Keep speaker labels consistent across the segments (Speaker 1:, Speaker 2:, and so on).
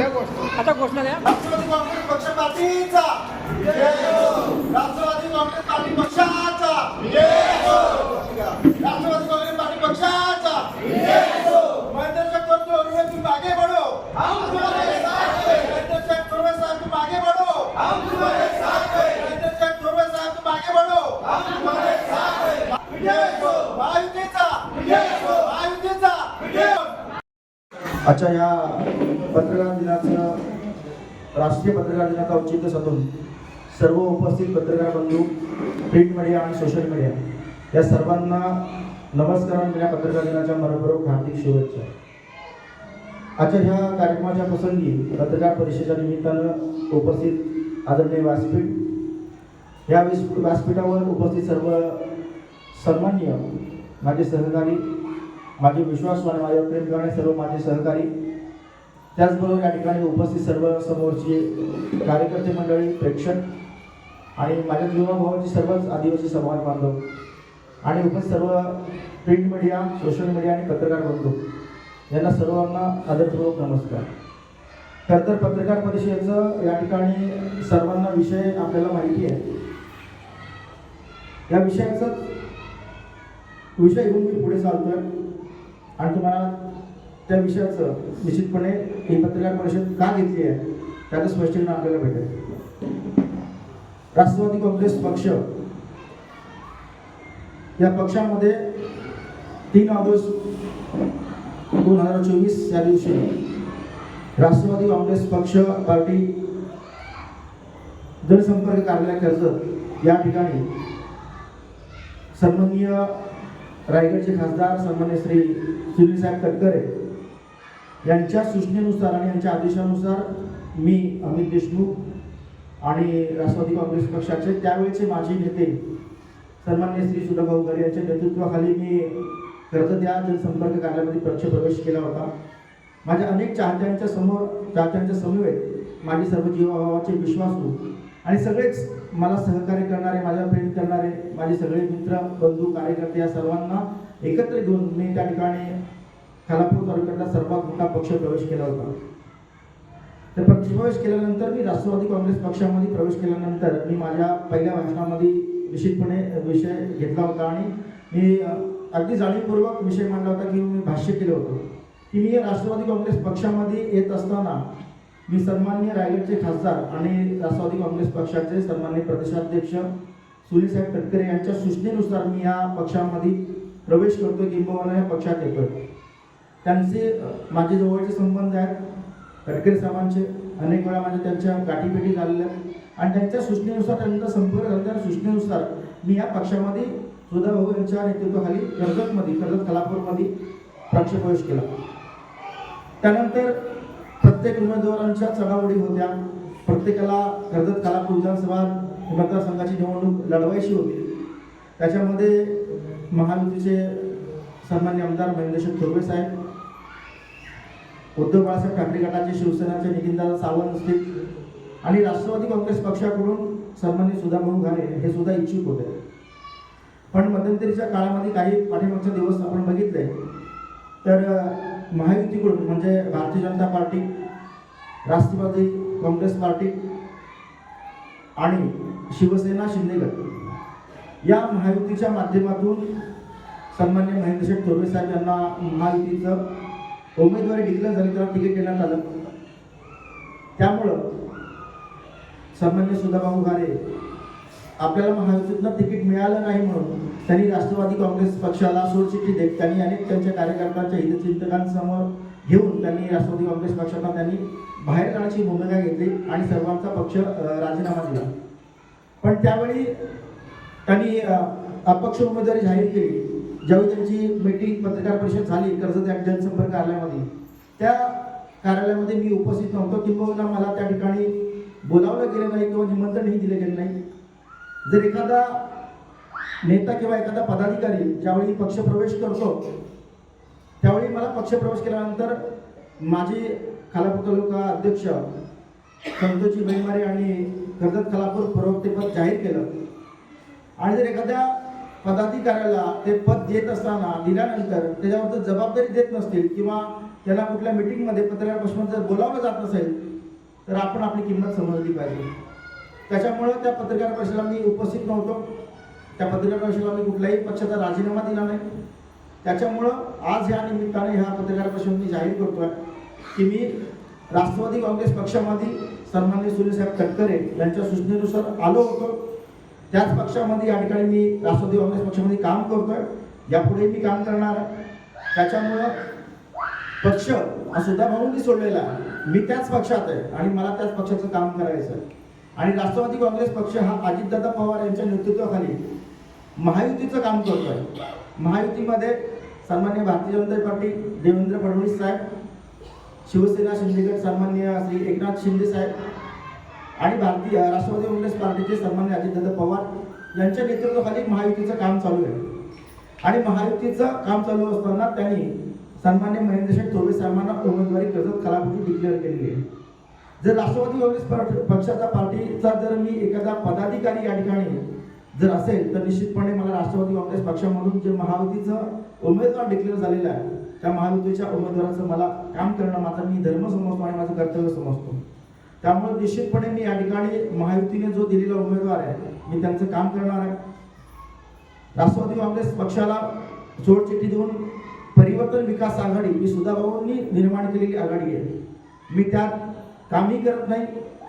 Speaker 1: आता घोषणा द्या.
Speaker 2: राष्ट्रवादी काँग्रेस पक्ष पार्टीचा. राष्ट्रवादी काँग्रेस पार्टी पक्षाचा. राष्ट्रवादी काँग्रेस पार्टी पक्षाचा. महेंद्र शेखर चौधरी तुम आगे बढ़ो. महेंद्र शेख चौधरी साहब तुम आगे बढ़ो. महेंद्र चौधरी साहब तुम आगे बढ़ो. महायुतीचा. महायुतीचा.
Speaker 3: आजच्या या पत्रकार दिनाचं राष्ट्रीय पत्रकार दिनाचं औचित्य साधून सर्व उपस्थित पत्रकार बंधू प्रिंट मीडिया आणि सोशल मीडिया या सर्वांना नमस्कार या पत्रकार दिनाच्या मनपूर्वक हार्दिक शुभेच्छा. आजच्या ह्या कार्यक्रमाच्या प्रसंगी पत्रकार परिषदेच्या निमित्तानं उपस्थित आदरणीय व्यासपीठ या विस व्यासपीठावर उपस्थित सर्व सन्मान्य माझे सहकारी माझे विश्वास आणि माझ्यावर प्रेम करणारे सर्व माझे सहकारी त्याचबरोबर या ठिकाणी उपस्थित सर्व समोरची कार्यकर्ते मंडळी प्रेक्षक आणि माझ्या जीवनाभावाचे सर्वच आदिवासी समाज बांधव आणि उपस्थित सर्व प्रिंट मीडिया सोशल मीडिया आणि पत्रकार बंधू यांना सर्वांना आदरपूर्वक नमस्कार. खरं तर पत्रकार परिषदेचं या ठिकाणी सर्वांना विषय आपल्याला माहिती आहे. या विषयाचं विषय घेऊन मी पुढे चालतोय आणि तुम्हाला त्या विषयाचं निश्चितपणे ही पत्रकार परिषद का घेतली आहे त्याचं स्पष्टीकरण आपल्याला भेटेल. राष्ट्रवादी काँग्रेस पक्ष या पक्षामध्ये तीन ऑगस्ट दोन हजार चोवीस या दिवशी राष्ट्रवादी काँग्रेस पक्ष पार्टी जनसंपर्क कार्यालय कर्जत या ठिकाणी सन्माननीय रायगडचे खासदार सन्मान्य श्री सुनील साहेब तटकरे यांच्या सूचनेनुसार आणि यांच्या आदेशानुसार मी अमित देशमुख आणि राष्ट्रवादी काँग्रेस पक्षाचे त्यावेळेचे माजी नेते सन्मान्य श्री सुधाभाऊ घरे यांच्या नेतृत्वाखाली मी कर्जत या जनसंपर्क कार्यालयामध्ये पक्ष प्रवेश केला होता. माझ्या अनेक चाहत्यांच्या समोर चाहत्यांच्या समवेत माझे सर्व जीवाभावाचे विश्वासू आणि सगळेच मला सहकार्य करणारे माझ्या प्रेम करणारे माझे सगळे मित्र बंधू कार्यकर्ते या सर्वांना एकत्र घेऊन मी त्या ठिकाणी खालापूर तालुक्यातला सर्वात मोठा पक्ष प्रवेश केला होता. तर पक्ष प्रवेश केल्यानंतर मी राष्ट्रवादी काँग्रेस पक्षामध्ये प्रवेश केल्यानंतर मी माझ्या पहिल्या भाषणामध्ये निश्चितपणे विषय घेतला होता आणि मी अगदी जाणीवपूर्वक विषय मांडला होता की मी भाष्य केलं होतं. की मी राष्ट्रवादी काँग्रेस पक्षामध्ये येत असताना मी सन्मान्य रायगडचे खासदार आणि राष्ट्रवादी काँग्रेस पक्षाचे सन्मान्य प्रदेशाध्यक्ष सुनीलसाहेब तटकरे यांच्या सूचनेनुसार मी या पक्षामध्ये प्रवेश करतो किंबहुना या पक्षात येतो त्यांचे माझे जवळचे संबंध आहेत. तटकरे साहेबांचे अनेक वेळा माझ्या त्यांच्या गाठीभेटी झालेल्या आहेत. आणि त्यांच्या सूचनेनुसार त्यांचा संपर्क झाला त्या सूचनेनुसार मी या पक्षामध्ये सुधा भाऊ यांच्या नेतृत्वाखाली कर्जतमध्ये कर्जत कलापूरमध्ये पक्षप्रवेश केला. त्यानंतर प्रत्येक उमेदवारांच्या चढावडी होत्या. प्रत्येकाला कर्जत कलापूर विधानसभा मतदारसंघाची निवडणूक लढवायची होती. त्याच्यामध्ये महायुतीचे सन्मान्य आमदार महेंद्रशेठ थोरवे साहेब उद्धव बाळासाहेब ठाकरे गटाचे शिवसेनाचे नितीनदादा सावंत असतील आणि राष्ट्रवादी काँग्रेस पक्षाकडून सन्मान्य सुधाभाऊ घारे हे सुद्धा इच्छुक होते. पण मध्यंतरीच्या काळामध्ये काही पाठीमागचे दिवस आपण बघितले तर महायुतीकडून म्हणजे Bharatiya Janata party Rashtravadi Congress party आणि शिवसेना शिंदेगड या महायुतीच्या माध्यमातून सन्मान्य महेंद्रशेठ थोरवे साहेब यांना महायुतीचं उमेदवारी डिक्लेअर झाली तेव्हा तिकीट देण्यात आलं त्यामुळं सन्मान्य सुधाभाऊ घारे आपल्याला महायुतीतनं तिकीट मिळालं नाही म्हणून त्यांनी राष्ट्रवादी काँग्रेस पक्षाला सोडचिठ्ठी देत त्यांनी अनेक त्यांच्या कार्यकर्त्यांच्या हितचिंतकांसमोर घेऊन त्यांनी राष्ट्रवादी काँग्रेस पक्षाला त्यांनी बाहेर काढण्याची भूमिका घेतली आणि सर्वांचा पक्ष राजीनामा दिला. पण त्यावेळी त्यांनी अपक्ष उमेदवारी जाहीर केली. ज्यावेळी त्यांची मीटिंग पत्रकार परिषद झाली कर्जत या जनसंपर्क कार्यालयामध्ये त्या कार्यालयामध्ये मी उपस्थित नव्हतो. किंबहुना मला त्या ठिकाणी बोलावलं गेलं नाही किंवा निमंत्रणही दिलं गेलं नाही. जर एखादा नेता किंवा एखादा पदाधिकारी ज्यावेळी पक्षप्रवेश करतो त्यावेळी मला पक्षप्रवेश केल्यानंतर माझे खालापूर तालुका अध्यक्ष संतोषजी बैमारे आणि कर्जत खालापूर प्रवक्तेपद जाहीर केलं. आणि जर एखाद्या पदाधिकाऱ्याला ते पद देत असताना दिल्यानंतर त्याच्यावर जबाबदारी देत नसतील किंवा त्याला कुठल्या मिटिंगमध्ये पत्रकार परिषदेमध्ये जर बोलावलं जात नसेल तर आपण आपली किंमत समजली पाहिजे. त्याच्यामुळं त्या पत्रकार परिषदेला मी उपस्थित नव्हतो. त्या पत्रकार परिषदेला मी कुठल्याही पक्षाचा राजीनामा दिला नाही. त्याच्यामुळं आज या निमित्ताने ह्या पत्रकार परिषद मी जाहीर करतो आहे की मी राष्ट्रवादी काँग्रेस पक्षामध्ये सन्मान्य सुनीलसाहेब तटकरे यांच्या सूचनेनुसार आलो होतो. त्याच पक्षामध्ये या ठिकाणी मी राष्ट्रवादी काँग्रेस पक्षामध्ये काम करतोय. यापुढे मी काम करणार आहे. त्याच्यामुळं पक्ष हा सुद्धा भाऊंनी सोडलेला मी त्याच पक्षात आहे आणि मला त्याच पक्षाचं काम करायचं आहे. आणि राष्ट्रवादी काँग्रेस पक्ष हा अजितदादा पवार यांच्या नेतृत्वाखाली महायुतीचं काम करतोय. महायुतीमध्ये सन्मान्य भारतीय जनता पार्टी देवेंद्र फडणवीस साहेब शिवसेना शिंदेगड सन्मान्य श्री एकनाथ शिंदे साहेब आणि भारतीय राष्ट्रवादी काँग्रेस पार्टीचे सन्मान्य अजितदादा पवार यांच्या नेतृत्वाखाली महायुतीचं काम चालू आहे. आणि महायुतीचं काम चालू असताना त्यांनी सन्मान्य महेंद्र शेठ थोरवे साहेबांना उमेदवारी कर्जत खलापती डिक्लेअर केलेली आहे. जर राष्ट्रवादी काँग्रेस पक्षाचा पार्टीचा जर मी एखादा पदाधिकारी या ठिकाणी जर असेल तर निश्चितपणे मला राष्ट्रवादी काँग्रेस पक्षामधून जे महायुतीचं उमेदवार डिक्लेअर झालेलं आहे त्या महायुतीच्या उमेदवाराचं मला काम करणं माझा मी धर्म समजतो आणि माझं कर्तव्य समजतो. त्यामुळे निश्चितपणे मी या ठिकाणी महायुतीने जो दिलेला उमेदवार आहे मी त्यांचं काम करणार आहे. राष्ट्रवादी काँग्रेस पक्षाला जोडचिठ्ठी देऊन परिवर्तन विकास आघाडी ही सुधाभाऊंनी निर्माण केलेली आघाडी आहे. मी त्यात कामही करत नाही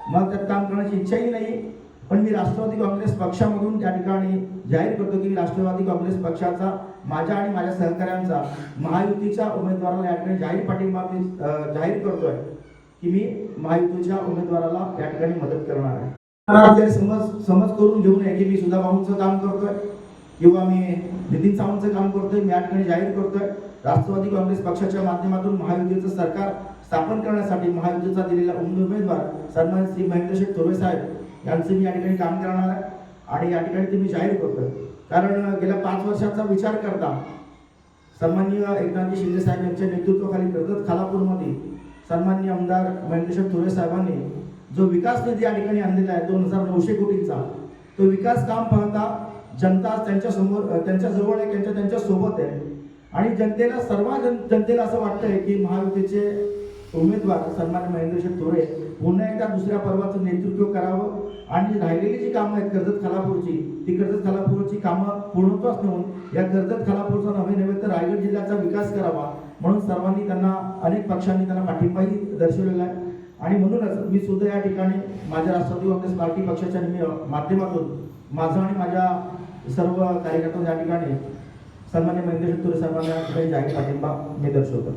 Speaker 3: मला त्यात काम करण्याची इच्छाही नाही पण मी राष्ट्रवादी काँग्रेस पक्षामधून त्या ठिकाणी जाहीर करतो की राष्ट्रवादी काँग्रेस पक्षाचा माझ्या आणि माझ्या सहकाऱ्यांचा महायुतीच्या उमेदवाराला या ठिकाणी जाहीर पाठिंबा मी जाहीर जाहीर करतोय. की मी महायुतीच्या उमेदवाराला या ठिकाणी मदत करणार आहे. मला समज करून घेऊ नये की मी सुधा भाऊंचं काम करतोय किंवा मी नितीन सावंतचं काम करतोय मी या ठिकाणी जाहीर करतोय. राष्ट्रवादी काँग्रेस पक्षाच्या माध्यमातून महायुतीचं सरकार स्थापन करण्यासाठी महायुतीचा दिलेला उमेदवार सन्मान श्री महेंद्र शेठ थोरवे साहेब यांचं मी या ठिकाणी काम करणार आहे आणि या ठिकाणी ते मी जाहीर करतोय. कारण गेल्या पाच वर्षाचा विचार करता सन्माननीय एकनाथजी शिंदे साहेब यांच्या नेतृत्वाखाली कर्जत खालापूरमध्ये सन्मान्य आमदार महेंद्रेश्वर थोरे साहेबांनी जो विकास निधी या ठिकाणी आणलेला आहे दोन हजार नऊशे कोटींचा तो विकास काम पाहता जनता त्यांच्यासमोर त्यांच्यासमोर त्यांच्या जवळ आहे त्यांच्या त्यांच्यासोबत आहे. आणि जनतेला सर्व जन जनतेला असं वाटतंय की महायुतीचे उमेदवार सन्मान्य महेंद्रशेठ थोरे पुन्हा एकदा दुसऱ्या पर्वाचं नेतृत्व करावं. आणि राहिलेली जी कामं आहेत कर्जत खालापूरची ती कर्जत खालापूरची कामं पूर्णत्वास नेऊन या कर्जत खालापूरचा नव्हे नव्हे तर रायगड जिल्ह्याचा विकास करावा म्हणून सर्वांनी त्यांना अनेक पक्षांनी त्यांना पाठिंबाही दर्शवलेला आहे. आणि म्हणूनच मी सुद्धा या ठिकाणी माझ्या राष्ट्रवादी काँग्रेस पार्टी पक्षाच्या माध्यमातून माझं आणि माझ्या सर्व कार्यकर्त्यांना या ठिकाणी सन्मान्य महेंद्र तुरे साहेबांना या जाहीर पाठिंबा मी दर्शवतो.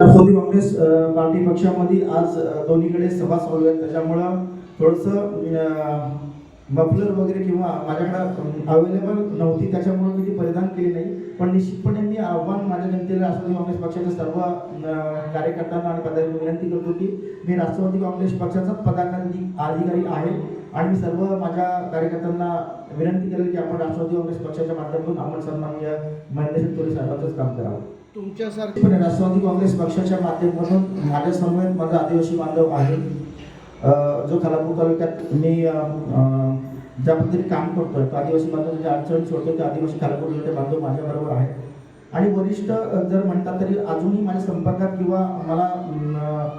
Speaker 3: राष्ट्रवादी काँग्रेस पार्टी पक्षामध्ये आज दोन्हीकडे सभा चालू आहेत. त्याच्यामुळं थोडंसं मफलर वगैरे किंवा माझ्याकडं अवेलेबल नव्हती त्याच्यामुळे मी ती परिधान केली नाही. पण निश्चितपणे मी आव्हान माझ्या जनतेला राष्ट्रवादी काँग्रेस पक्षाच्या सर्व कार्यकर्त्यांना आणि पदाधिकारी विनंती करतो की मी राष्ट्रवादी काँग्रेस पक्षाचाच पदाधिकारी अधिकारी आहे. आणि मी सर्व माझ्या कार्यकर्त्यांना विनंती करेल की आपण राष्ट्रवादी काँग्रेस पक्षाच्या माध्यमातून आपण सन्माननीय महेंद्र थोरे साहेबांचंच काम करावं.
Speaker 2: तुमच्यासारखे
Speaker 3: राष्ट्रवादी काँग्रेस पक्षाच्या माध्यमातून माझ्या समवेत माझा आदिवासी बांधव आहे. जो खालापूर तालुक्यात मी ज्या पद्धतीने काम करतोय तो आदिवासी बांधव जे अडचण सोडतो ते आदिवासी खालापूर तालुक्यात बांधव माझ्याबरोबर आहे आणि वरिष्ठ जर म्हणतात तरी अजूनही माझ्या संपर्कात किंवा मला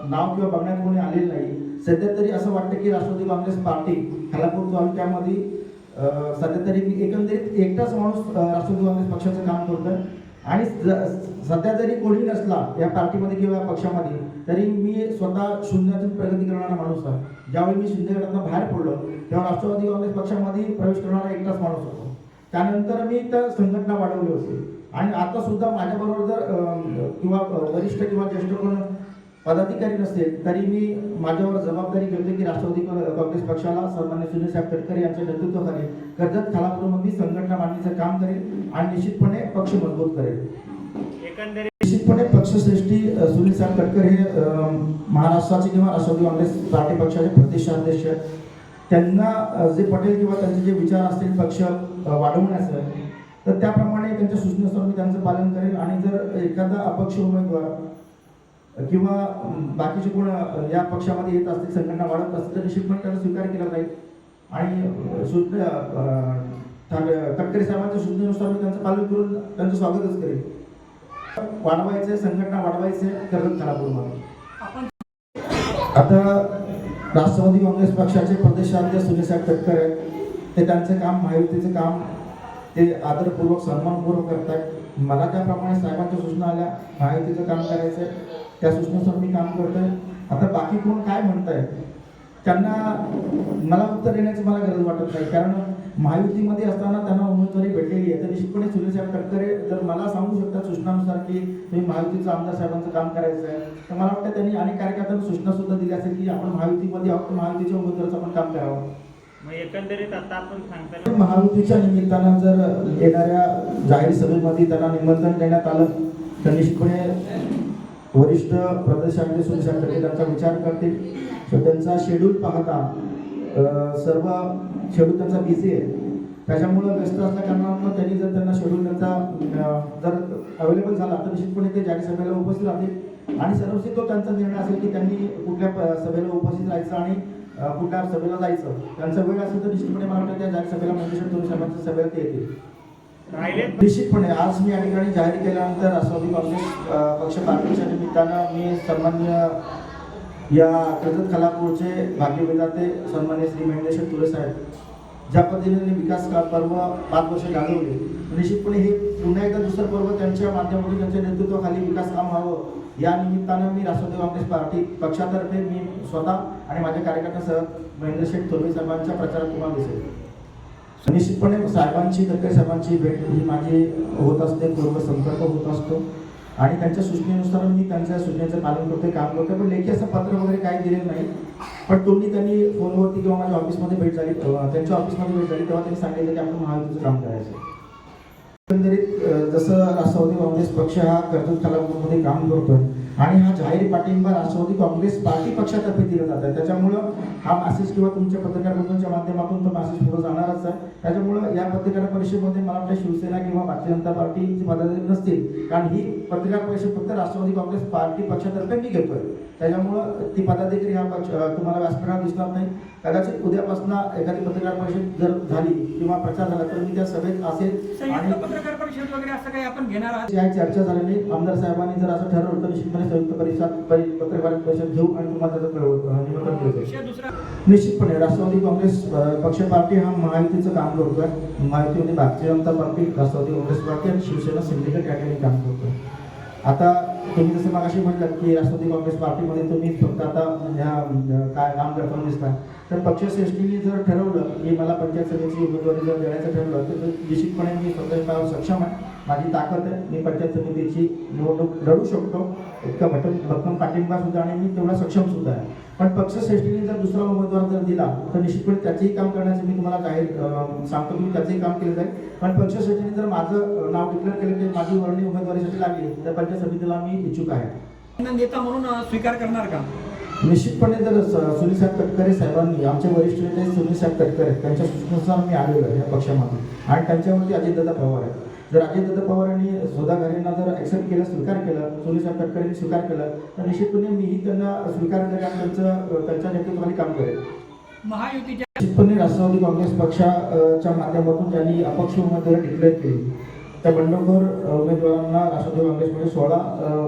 Speaker 3: नाव किंवा बघण्यात कोणी आलेलं नाही सध्या तरी असं वाटतं की राष्ट्रवादी काँग्रेस पार्टी खालापूर तालुक्यामध्ये सध्या तरी मी एकंदरीत एकटाच माणूस राष्ट्रवादी काँग्रेस पक्षाचं काम करतोय. आणि ज- सध्या जरी कोणी नसला या पार्टीमध्ये किंवा या पक्षामध्ये तरी मी स्वतः शून्यातून प्रगती करणारा माणूस आहे. ज्यावेळी मी शिंदे बाहेर पडलो तेव्हा राष्ट्रवादी काँग्रेस पक्षामध्ये प्रवेश करणारा एकटाच माणूस होतो. त्यानंतर मी त्या संघटना वाढवली होती. आणि आता सुद्धा माझ्याबरोबर जर किंवा वरिष्ठ किंवा ज्येष्ठ कोण पदाधिकारी नसतील तरी मी माझ्यावर जबाबदारी घेतो की राष्ट्रवादी काँग्रेस पक्षाला सन्मान्य सुनील साहेब तटकरे यांच्या नेतृत्वाखाली कर्जत खालापूरमध्ये संघटना मांडणीचं काम करेल आणि निश्चितपणे पक्ष मजबूत करेल निश्चितपणे पक्षश्रेष्ठी अ, सुनील साहेब तटकर हे महाराष्ट्राचे किंवा राष्ट्रवादी काँग्रेस पार्टी पक्षाचे प्रदेशाध्यक्ष. त्यांना जे पटेल किंवा त्यांचे जे विचार असतील पक्ष वाढवण्याचं तर त्याप्रमाणे त्यांच्या सूचनेनुसार मी त्यांचं पालन करेल आणि जर एखादा अपक्ष उमेदवार किंवा बाकीचे कोण या पक्षामध्ये येत असतील संघटना वाढत असतील तर निश्चितपणे त्याचा स्वीकार केला जाईल. आणि अं, सूचना तटकरे साहेबांच्या सूचनेनुसार मी त्यांचं पालन करून त्यांचं स्वागतच करेल वाढवायचे संघटना वाढवायचे करत खालापूरमध्ये
Speaker 1: आपण
Speaker 3: आता राष्ट्रवादी काँग्रेस पक्षाचे प्रदेशाध्यक्ष सुनीलसाहेब तटकर आहेत. ते त्यांचं काम महायुतीचं काम ते आदरपूर्वक सन्मानपूर्वक करतायत. मला त्याप्रमाणे साहेबांच्या सूचना आल्या. महायुतीचं काम करायचं त्या सूचनेनुसार मी काम करतोय. आता बाकी कोण काय म्हणताय त्यांना मला उत्तर देण्याची मला गरज वाटत नाही. कारण महायुतीमध्ये असताना त्यांना उमेदवारी भेटलेली आहे. तर निश्चितपणे सुनीलसाहेब तटकरे जर मला सांगू शकतात सूचनानुसार की तुम्ही महायुतीचं आमदार साहेबांचं काम करायचं आहे तर मला वाटतं त्यांनी अनेक कार्यकर्त्यांना सूचना सुद्धा दिली असेल की आपण महायुतीमध्ये आहोत महायुतीच्या उमेदवाराचं आपण काम करावं.
Speaker 4: मग एकंदरीत आता आपण सांगताना
Speaker 3: महायुतीच्या निमित्तानं जर येणाऱ्या जाहीर सभेमध्ये त्यांना निमंत्रण देण्यात आलं तर निश्चितपणे वरिष्ठ प्रदेशाचे सुनील तटकरे त्यांचा विचार करतील. त्यांचा शेड्यूल पाहता सर्व शेड्यूल त्यांचा बिझी आहे. त्याच्यामुळं व्यस्त असल्या कारणानं त्यांनी जर त्यांना शेड्यूल त्यांचा जर अवेलेबल झाला तर निश्चितपणे ते जाहीर सभेला उपस्थित राहतील. आणि सर्वस्वी तो त्यांचा निर्णय असेल की त्यांनी कुठल्या सभेला उपस्थित राहायचं आणि कुठल्या सभेला जायचं. त्यांचा वेळ असेल तर निश्चितपणे मला वाटतं त्या जाहीर सभेला मंगेश्वर सभेला ते येतील. निश्चितपणे आज मी या ठिकाणी जाहीर केल्यानंतर राष्ट्रवादी काँग्रेस पक्ष पार्टीच्या निमित्तानं मी सन्मान्य या कर्जत खालापूरचे भाग्यविधाते सन्मान्य श्री महेंद्रेश्वर तुळे साहेब ज्या पद्धतीने विकास का पर्व पाच वर्ष गाजवले निश्चितपणे हे पुन्हा एकदा दुसरं पर्व त्यांच्या माध्यमातून त्यांच्या नेतृत्वाखाली विकास काम व्हावं या निमित्तानं मी राष्ट्रवादी काँग्रेस पार्टी पक्षातर्फे मी स्वतः आणि माझ्या कार्यकर्त्यांसह महेंद्रशेठ तुळे साहेबांच्या प्रचारात तुम्हाला दिसेल. निश्चितपणे साहेबांची तटकरे साहेबांची भेट ही माझी होत असते पूर्व संपर्क होत असतो. आणि त्यांच्या सूचनेनुसार मी त्यांच्या सूचनेचं पालन करते काम करतोय पण लेखी असं पत्र वगैरे काही दिलेलं नाही. पण तुम्ही त्यांनी फोनवरती किंवा माझ्या ऑफिसमध्ये भेट झाली त्यांच्या ऑफिसमध्ये भेट झाली तेव्हा त्यांनी सांगितलं की आपण महायुतीचं काम करायचं एकंदरीत जसं राष्ट्रवादी काँग्रेस पक्ष हा कर्जत कलामध्ये काम करतोय आणि हा जाहीर पाठिंबा राष्ट्रवादी काँग्रेस पार्टी पक्षातर्फे दिला जात आहे. त्याच्यामुळं हा मॅसेज किंवा तुमच्या पत्रकार बंधूंच्या माध्यमातून तो मॅसेज पुढे जाणारच आहे. त्याच्यामुळं या पत्रकार परिषदेमध्ये मला वाटतं शिवसेना किंवा भारतीय जनता पार्टीचे पदाधिकारी नसतील. कारण ही पत्रकार परिषद फक्त राष्ट्रवादी काँग्रेस पार्टी पक्षातर्फे मी घेतोय. त्याच्यामुळं ती पदाधिकारी हा पक्ष अं, तुम्हाला व्यासपीठावर दिसणार नाही. कदाचित उद्यापासून एखादी पत्रकार परिषद जर झाली किंवा प्रचार झाला तर मी त्या सभेत असेल आणि
Speaker 1: पत्रकार परिषद वगैरे असं काही आपण घेणार आहात?
Speaker 3: या चर्चा झालेली आमदार साहेबांनी जर असं ठरवलं तर निश्चितपणे संयुक्त परिषद परि- पत्रकार परिषद घेऊ आणि तुम्हाला त्याचं निमंत्रण देऊ. निश्चितपणे राष्ट्रवादी काँग्रेस पक्ष पार्टी हा महायुतीचं काम करतोय. महायुतीमध्ये Bharatiya Janata party Rashtravadi Congress party आणि शिवसेना सिंडिकेट या ठिकाणी काम करतोय. आता तुम्ही जसं मागाशी म्हटलं की राष्ट्रवादी काँग्रेस पार्टीमध्ये तुम्ही फक्त आता ह्या काय काम करताना दिसता. तर पक्षश्रेष्ठीने जर ठरवलं की मला पंचायत समितीची उमेदवारी जर देण्याचं ठरवलं तर निश्चितपणे मी स्वतः सक्षम आहे. माझी ताकद आहे. मी पंचायत समितीची निवडणूक लढू शकतो. इतका भटक भक्कम पाठिंबा सुद्धा आणि मी तेवढा सक्षम सुद्धा आहे. पण पक्षश्रेष्ठीने जर दुसरा उमेदवार जर दिला तर निश्चितपणे त्याचेही काम करण्याचं मी तुम्हाला जाहीर अं, सांगतो की मी त्याचंही काम केलं जाईल. पण पक्षश्रेष्ठीने जर माझं नाव डिक्लेअर केलं की माझी वर्णी उमेदवारीसाठी लागली तर पंचायत समितीला मी इच्छुक आहे.
Speaker 1: नेता म्हणून स्वीकार करणार का?
Speaker 3: निश्चितपणे जर सुनील साहेब तटकरे साहेबांनी आमचे वरिष्ठ नेते सुनील साहेब तटकरे त्यांच्या सूचनेनुसार मी आलेलो आहे या पक्षामध्ये. आणि त्यांच्यावरती अजितदादा पवार आहेत. जर अजितदादा पवार यांनी सुधा घरेंना जर ऍक्सेप्ट केलं स्वीकार केलं सुनील साहेब तटकरेंनी स्वीकार केलं तर निश्चितपणे मीही त्यांना स्वीकार करेन त्यांचं त्यांच्या नेतृत्वाखाली काम करेन.
Speaker 1: महायुतीच्या
Speaker 3: निश्चितपणे राष्ट्रवादी काँग्रेस पक्षाच्या माध्यमातून त्यांनी अपक्ष उमेदवारी डिक्लेअर केली. त्या बंडखोर उमेदवारांना राष्ट्रवादी काँग्रेसमध्ये सोळा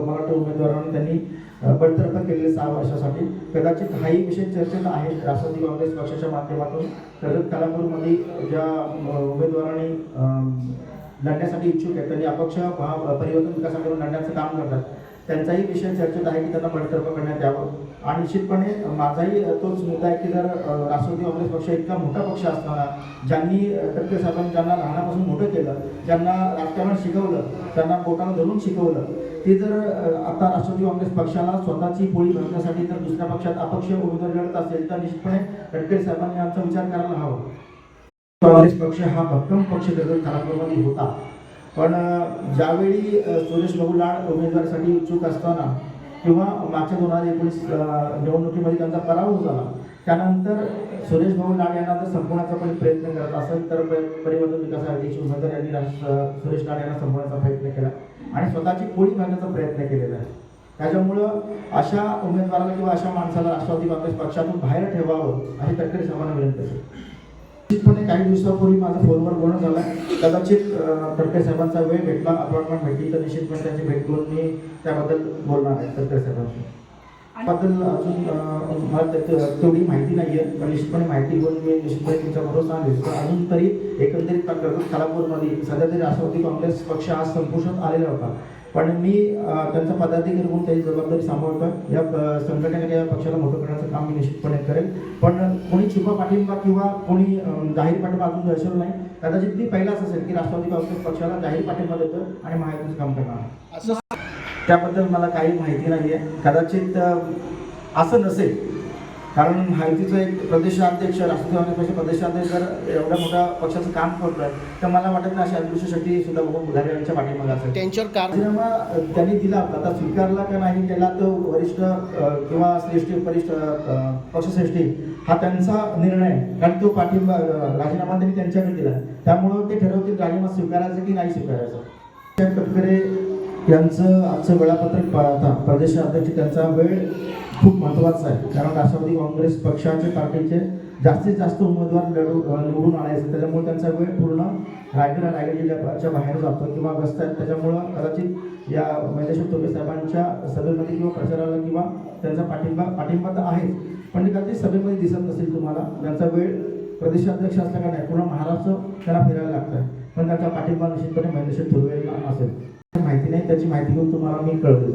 Speaker 3: मराठा उमेदवारांना त्यांनी बडतर्फ केलेले सहा वर्षासाठी. कदाचित हाही विषय चर्चेत आहे. राष्ट्रवादी काँग्रेस पक्षाच्या माध्यमातून. कर्जत खालापूरमध्ये ज्या उमेदवारांनी लढण्यासाठी इच्छुक आहेत. त्यांनी अपक्ष महा परिवर्तन विकास आघाडीवर लढण्याचं काम करतात. त्यांचाही विषय चर्चेत आहे की त्यांना बडतर्फ करण्यात यावं. आणि निश्चितपणे माझाही तोच मुद्दा आहे की जर राष्ट्रवादी काँग्रेस पक्ष इतका मोठा पक्ष असताना ज्यांनी अ, साहेबांनी ज्यांना लहानापासून मोठं केलं ज्यांना राजकारण शिकवलं त्यांना बोटानं धरून शिकवलं ते जर आता राष्ट्रवादी काँग्रेस पक्षाला स्वतःची पोळी भरण्यासाठी जर दुसऱ्या पक्षात अपक्ष उमेदवार लढत असेल तर निश्चितपणे तटकरे साहेबांनी आमचा विचार करायला हवा. काँग्रेस पक्ष हा भक्कम पक्ष त्याचा खालापूरमध्ये होता. पण ज्यावेळी सुरेश भाऊ लाड उमेदवारीसाठी इच्छुक असताना किंवा मागच्या दोन हजार एकोणीस निवडणुकीमध्ये त्यांचा पराभव झाला त्यानंतर सुरेश भाऊ लाड यांना जर संपवण्याचा पण प्रयत्न करत असेल तर परिवर्तन विकास आघाडीचे उमेदवार यांनी राष्ट्र- सुरेश लाड यांना संपवण्याचा प्रयत्न केला आणि स्वतःची पोळी भरण्याचा प्रयत्न केलेला आहे. त्याच्यामुळं अशा उमेदवाराला किंवा अशा माणसाला राष्ट्रवादी काँग्रेस पक्षातून बाहेर ठेवावं अशी तक्रारी सर्वांना विनंती असेल निश्चितपणे काही दिवसापूर्वी माझा फोनवर बोलणं झालं. कदाचित तडकरे साहेबांचा वेळ भेटला अपॉइंटमेंट भेटली तर निश्चितपणे त्यांची भेट घेऊन मी त्याबद्दल बोलणार आहे तडकरे साहेबांशी. बद्दल अजून मला तेवढी माहिती नाही आहे पण निश्चितपणे माहिती घेऊन मी निश्चितपणे तुमच्याबरोबर सांगेल पण अजून तरी एकंदरीत कर्जत खालापूरमध्ये सध्या तरी राष्ट्रवादी काँग्रेस पक्ष आज संपुष्टात आलेला होता. पण मी त्यांचा पदाधिकारी म्हणून त्याची जबाबदारी सांभाळतो या संघटनेने या पक्षाला मोठं करण्याचं काम मी निश्चितपणे करेल पण कोणी छुपा पाठिंबा किंवा कोणी जाहीर पाठिंबा अजून दर्शवलं नाही. कदाचित ती पहिलाच असेल की राष्ट्रवादी काँग्रेस पक्षाला जाहीर पाठिंबा देतो आणि महायुतीचं काम करणार.
Speaker 2: असं
Speaker 3: त्याबद्दल मला काही माहिती नाही आहे कदाचित असं नसेल कारण माहितीचं एक प्रदेशाध्यक्ष राष्ट्रवादी प्रदेशाध्यक्ष जर एवढ्या मोठ्या पक्षाचं काम करतोय तर मला वाटत नाही अशी शक्ती सुद्धा बघून बुधारे यांच्या पाठीमागे असेल.
Speaker 2: त्यांच्यावर
Speaker 3: राजीनामा त्यांनी दिला आता स्वीकारला का नाही केला तो वरिष्ठ किंवा श्रेष्ठी वरिष्ठ पक्षश्रेष्ठी हा त्यांचा निर्णय. कारण तो पाठिंबा राजीनामा त्यांनी त्यांच्याकडे दिला. त्यामुळं ते ठरवतील राजीनामा स्वीकारायचा की नाही स्वीकारायचा. तटकरे यांचं आजचं वेळापत्रक पाहता प्रदेशाध्यक्ष त्यांचा वेळ खूप महत्त्वाचा आहे. कारण राष्ट्रवादी काँग्रेस पक्षाचे पार्टीचे जास्तीत जास्त उमेदवार लढू निवडून आणायचे. त्याच्यामुळे त्यांचा वेळ पूर्ण रायगड रायगड जिल्ह्याच्या बाहेर जातो किंवा व्यस्त आहेत. त्याच्यामुळं कदाचित या मैदेश्वर तोबे साहेबांच्या सभेमध्ये किंवा प्रचाराला किंवा त्यांचा पाठिंबा पाठिंबा तर आहेच. पण ते कधी सभेमध्ये दिसत नसेल तुम्हाला. त्यांचा वेळ प्रदेशाध्यक्ष असला नाही? पूर्ण महाराष्ट्र त्याला फिरायला लागतं पण त्याचा पाठिंबा निश्चितपणे महेंद्रशेठ थोरवे असेल. माहिती नाही त्याची माहिती घेऊन तुम्हाला मी कळवतो